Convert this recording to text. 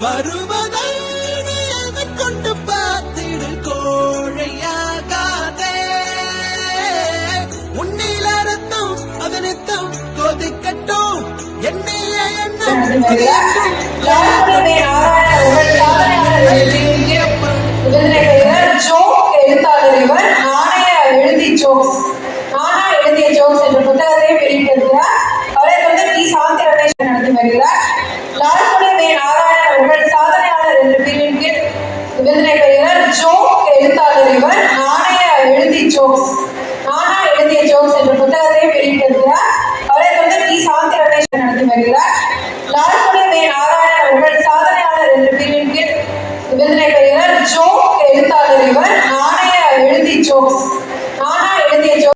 வருவதை கொண்டு பார்த்திடு கோழையாகாதே. உன்னில் அறுத்தும் அதனைத்தும் கொதிக்கட்டும். என்னைய புத்தகத்தை வெளியிட்டிருக்கிறார் அவரை தொடர்ந்து பி சாந்தி நடத்தி வருகிறார் வருகிறார் லால்குடி வே சாதனையாளர் என்ற பிரிவின் கீழ் விருதினை பெறுகிறார். ஜோக் எழுத்தாளர் இவர். நாணய எழுதி ஜோக்ஸ். நானா எழுதிய ஜோக்